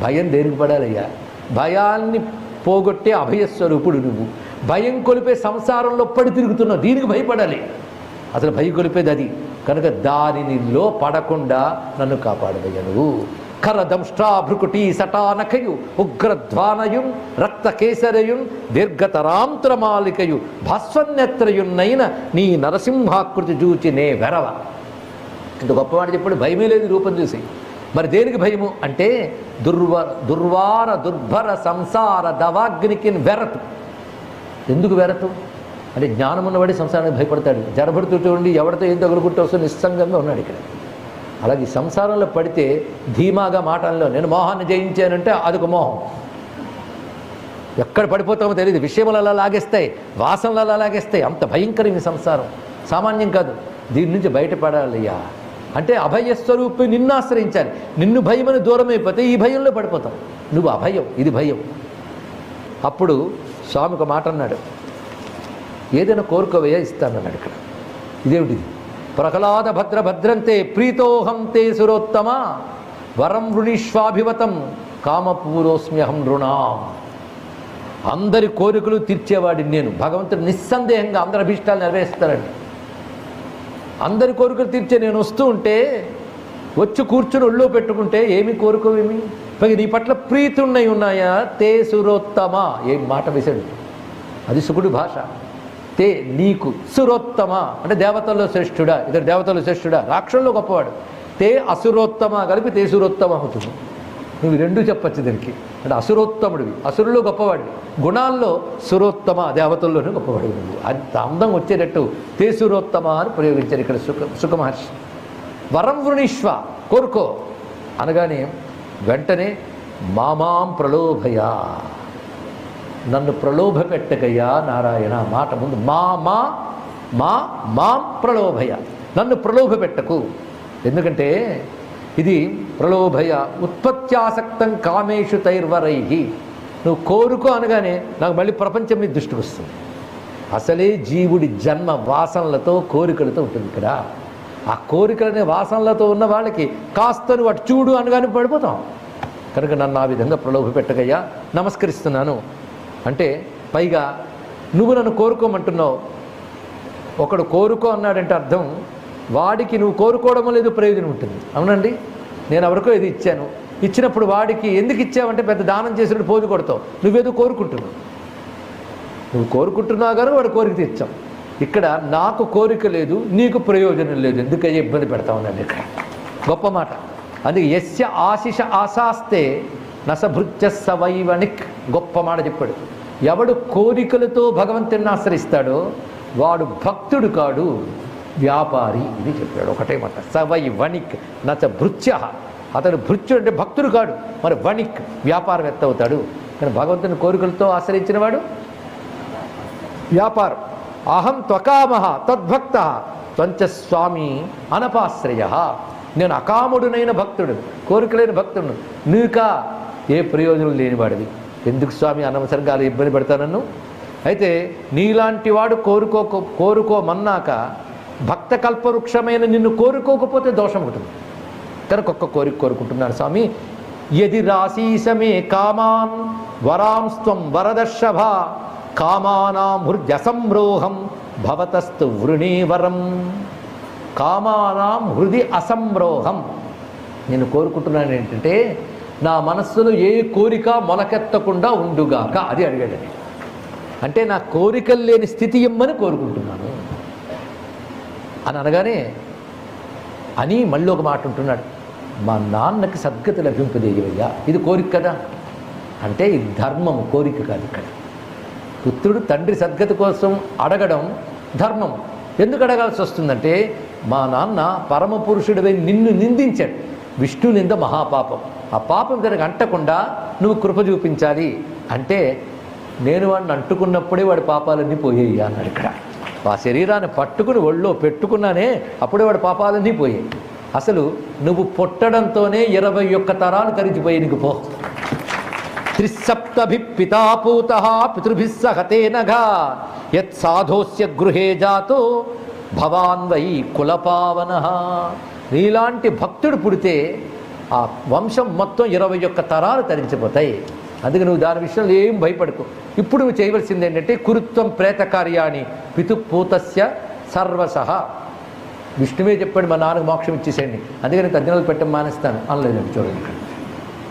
భయం దేనికి పడాలయ్యా? భయాన్ని పోగొట్టే అభయస్వరూపుడు నువ్వు. భయం కొలిపే సంసారంలో పడి తిరుగుతున్నావు. దీనికి భయపడాలి. అసలు భయం కొలిపేది అది. కనుక దానినిలో పడకుండా నన్ను కాపాడదయ్యా నువ్వు. కరదంష్ట్రాభృకుటి సటానకయు ఉగ్రధ్వానయుం రక్తకేసరయుం దీర్ఘతరాంతరమాలికయు భస్వన్నెత్రయున్నైన నీ నరసింహాకృతి చూచి నే వెరవ. ఇంత గొప్పవాడు చెప్పాడు భయమే లేదు రూపం చూసి. మరి దేనికి భయము అంటే దుర్వ దుర్వార దుర్భర సంసార దవాగ్నికి వెరతు. ఎందుకు వెరతు? అంటే జ్ఞానం ఉన్నవాడి సంసారానికి భయపడతాడు. జరబడుతూ ఉండి ఎవరితో ఏం తగులుకుంటూ వస్తూ నిస్సంగంగా ఉన్నాడు ఇక్కడ. అలాగే ఈ సంసారంలో పడితే ధీమాగా మాటల్లో నేను మోహాన్ని జయించానంటే అదొక మోహం. ఎక్కడ పడిపోతామో తెలియదు విషయములు అలా లాగేస్తాయి వాసనలు అలా లాగేస్తాయి. అంత భయంకరమైన సంసారం. సామాన్యం కాదు. దీని నుంచి బయటపడాలయ్యా. అంటే అభయస్వరూపి నిన్ను ఆశ్రయించాలి. నిన్ను భయమని అని దూరమైపోతే ఈ భయంలో పడిపోతావు. నువ్వు అభయం ఇది భయం. అప్పుడు స్వామి ఒక మాట అన్నాడు. ఏదైనా కోరుకోవయ్యా ఇస్తానన్నాడు ఇక్కడ. ఇదేమిటిది? ప్రహ్లాద భద్ర భద్రంతే ప్రీతోహం తే సురోత్తమ వరం వృణీష్వాభివతం కామపూరోస్మ్యహం నృణాం. అందరి కోరికలు తీర్చేవాడిని నేను. భగవంతుడు నిస్సందేహంగా అందరి అభిష్టాలు నెరవేరుస్తాడండి. అందరి కోరికలు తీర్చే నేను వస్తూ ఉంటే వచ్చి కూర్చుని ఒళ్ళో పెట్టుకుంటే ఏమి కోరుకోవేమి పైగా నీ పట్ల ప్రీతున్నై ఉన్నాయా? తే సురోత్తమ. ఏం మాట వేశాడు? అది సుకుడి భాష. తే నీకు సురోత్తమ. అంటే దేవతల్లో శ్రేష్ఠుడా ఇద్దరు దేవతల్లో శ్రేష్ఠుడా రాక్షల్లో గొప్పవాడు. తే అసురోత్తమ కలిపి తే సురోత్తమ అవుతుంది. నువ్వు రెండు చెప్పచ్చు దీనికి. అంటే అసురోత్తముడివి. అసురులో గొప్పవాడివి. గుణాల్లో సురోత్తమ దేవతల్లోనే గొప్పవాడివి నువ్వు. అంత అందం వచ్చేటట్టు తే సురోత్తమ అని ప్రయోగించారు ఇక్కడ సుఖ సుఖమహర్షి వరం వృణీష్వ కోరుకో. అనగానే వెంటనే మామాం ప్రలోభయా నన్ను ప్రలోభ పెట్టకయ్యా నారాయణ మాట ముందు మా మా మా మాం ప్రలోభయ నన్ను ప్రలోభ పెట్టకు. ఎందుకంటే ఇది ప్రలోభయ ఉత్పత్త్యాసక్తం కామేషు తైర్వరై నువ్వు కోరుకో అనగానే నాకు మళ్ళీ ప్రపంచం మీద దృష్టి వస్తుంది. అసలే జీవుడి జన్మ వాసనలతో కోరికలతో ఉంటుంది ఇక్కడ. ఆ కోరికలనే వాసనలతో ఉన్న వాళ్ళకి కాస్త అటు చూడు అనగానే పడిపోతాం. కనుక నన్ను ఆ విధంగా ప్రలోభ పెట్టగయ్యా నమస్కరిస్తున్నాను. అంటే పైగా నువ్వు నన్ను కోరుకోమంటున్నావు. ఒకడు కోరుకో అన్నాడంటే అర్థం వాడికి నువ్వు కోరుకోవడం లేదు ప్రయోజనం ఉంటుంది. అవునండి? నేను ఎవరికో ఇది ఇచ్చాను. ఇచ్చినప్పుడు వాడికి ఎందుకు ఇచ్చావంటే పెద్ద దానం చేసినట్టు పోజు కొడతావు. నువ్వేదో కోరుకుంటున్నావు. నువ్వు కోరుకుంటున్నావు కానీ వాడు కోరిక తీర్చాం. ఇక్కడ నాకు కోరిక లేదు నీకు ప్రయోజనం లేదు. ఎందుకయ్యే ఇబ్బంది పెడతా ఉన్నాను ఇక్కడ? గొప్ప మాట. అందుకే యస్య ఆశిష ఆశాస్తే నసభృత్య సవైవనిక్ గొప్ప మాట చెప్పాడు. ఎవడు కోరికలతో భగవంతుని ఆశ్రయిస్తాడో వాడు భక్తుడు కాడు. వ్యాపారి ఇది చెప్పాడు. ఒకటే మాట. సవై వణిక్ నచ భృత్య. అతడు భృత్యుడు అంటే భక్తుడు కాడు. మరి వణిక్ వ్యాపారవేత్త అవుతాడు కానీ భగవంతుని కోరికలతో ఆశ్రయించినవాడు వ్యాపారం. అహం త్వకామహ తద్భక్త. త్వంచ స్వామి అనపాశ్రయ. నేను అకాముడునైన భక్తుడు. కోరికలైన భక్తుడు. నీకా? ఏ ప్రయోజనం లేనివాడివి. ఎందుకు స్వామి అనవసరంగా అలా ఇబ్బంది పెడతానన్ను అయితే నీలాంటి వాడు కోరుకో కోరుకోమన్నాక భక్త కల్పవృక్షమైన నిన్ను కోరుకోకపోతే దోషం ఉంటుంది కనుక ఒక్క కోరిక కోరుకుంటున్నాను స్వామి. యది రాశీసమే కామాన్ వరాంస్త్వం వరదర్షభ కామానాం హృద్యసంరోహం భవతస్తు వృణీవరం. కామానాం హృది అసంరోహం నేను కోరుకుంటున్నాను ఏంటంటే నా మనస్సులో ఏ కోరిక మొలకెత్తకుండా ఉండుగాక అది అడిగాడని అంటే నా కోరికలు లేని స్థితి ఇమ్మని కోరుకుంటున్నాను. అని అనగానే అని మళ్ళీ ఒక మాట ఉంటున్నాడు మా నాన్నకి సద్గతి లభింపజేయవయ్యా. ఇది కోరిక కదా? అంటే ఇది ధర్మం కోరిక కాదు ఇక్కడ. పుత్రుడు తండ్రి సద్గతి కోసం అడగడం ధర్మం ఎందుకు అడగాల్సి వస్తుందంటే మా నాన్న పరమ పురుషుడివై నిన్ను నిందించాడు. విష్ణు నింద మహాపాపం. ఆ పాపం తనకు అంటకుండా నువ్వు కృప చూపించాలి అంటే నేను వాడిని అంటుకున్నప్పుడే వాడి పాపాలన్నీ పోయాయి అన్నాడు ఇక్కడ. ఆ శరీరాన్ని పట్టుకుని ఒళ్ళో పెట్టుకున్నానే అప్పుడే వాడి పాపాలన్నీ పోయాయి. అసలు నువ్వు పుట్టడంతోనే ఇరవై ఒక్క తరాలు కరిచిపోయి నీకు పో. త్రిసప్తభి పితాపూత పితృభిస్సహతే సహతేనఘా యత్ సాధోస్య గృహే జాతో భవాన్ వై కులపావన. నీలాంటి భక్తుడు పుడితే ఆ వంశం మొత్తం ఇరవై ఒక్క తరాలు తరించిపోతాయి. అందుకే నువ్వు దాని విషయంలో ఏం భయపడకు. ఇప్పుడు నువ్వు చేయవలసింది ఏంటంటే కురుత్వం ప్రేతకార్యాన్ని పితుపూతస్య సర్వసహ. విష్ణువే చెప్పాడు మా నాన్నకు మోక్షం ఇచ్చేసేయండి. అందుకని తజ్ఞాలు పెట్టడం మానేస్తాను. అనలేదు చూడండి ఇక్కడ.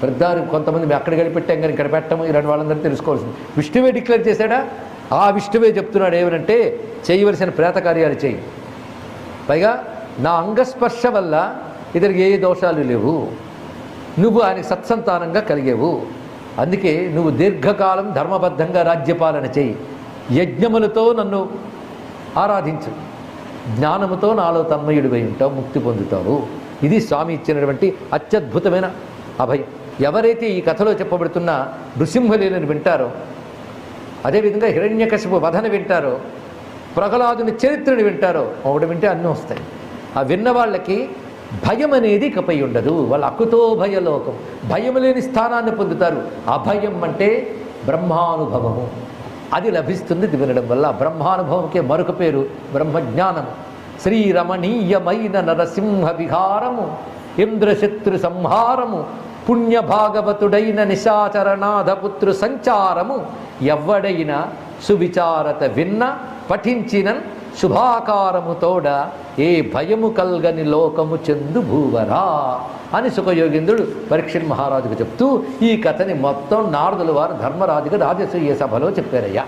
పెద్దారు కొంతమంది మేము అక్కడ పెట్టాం కానీ ఇక్కడ పెట్టము ఈ రెండు వాళ్ళందరూ తెలుసుకోవాల్సింది. విష్ణువే డిక్లేర్ చేశాడా? ఆ విష్ణువే చెప్తున్నాడు ఏమనంటే చేయవలసిన ప్రేత కార్యాలు చేయి. పైగా నా అంగస్పర్శ వల్ల ఇతనికి ఏ దోషాలు లేవు. నువ్వు ఆయనకు సత్సంతానంగా కలిగేవు. అందుకే నువ్వు దీర్ఘకాలం ధర్మబద్ధంగా రాజ్యపాలన చేయి. యజ్ఞములతో నన్ను ఆరాధించు. జ్ఞానముతో నాలో తన్మయుడివై ఉంటావు ముక్తి పొందుతావు. ఇది స్వామి ఇచ్చినటువంటి అత్యద్భుతమైన అభయం. ఎవరైతే ఈ కథలో చెప్పబడుతున్న నృసింహలీలను వింటారో అదేవిధంగా హిరణ్యకశపు వధన వింటారో ప్రహ్లాదుని చరిత్రను వింటారో ఒకటి వింటే అన్నీ వస్తాయి. ఆ విన్న వాళ్ళకి భయం అనేది ఇకపై ఉండదు. వాళ్ళ అక్కుతో భయలోకం. భయం లేని స్థానాన్ని పొందుతారు. అభయం అంటే బ్రహ్మానుభవము. అది లభిస్తుంది వినడం వల్ల. బ్రహ్మానుభవంకే మరొక పేరు బ్రహ్మజ్ఞానము శ్రీరమణీయమైన నరసింహ విహారము ఇంద్రశత్రు సంహారము పుణ్య భాగవతుడైన నిశాచరణాధపుత్రు సంచారము ఎవ్వడైనా సువిచారత విన్న పఠించిన శుభాకారము తోడ ఏ భయము కల్గని లోకము చెందు భూవరా అని సుఖయోగింద్రుడు పరీక్షణ్ మహారాజుకు చెప్తూ ఈ కథని మొత్తం నారదుల వారు ధర్మరాజుగా రాజసూయ సభలో చెప్పారయ్యా.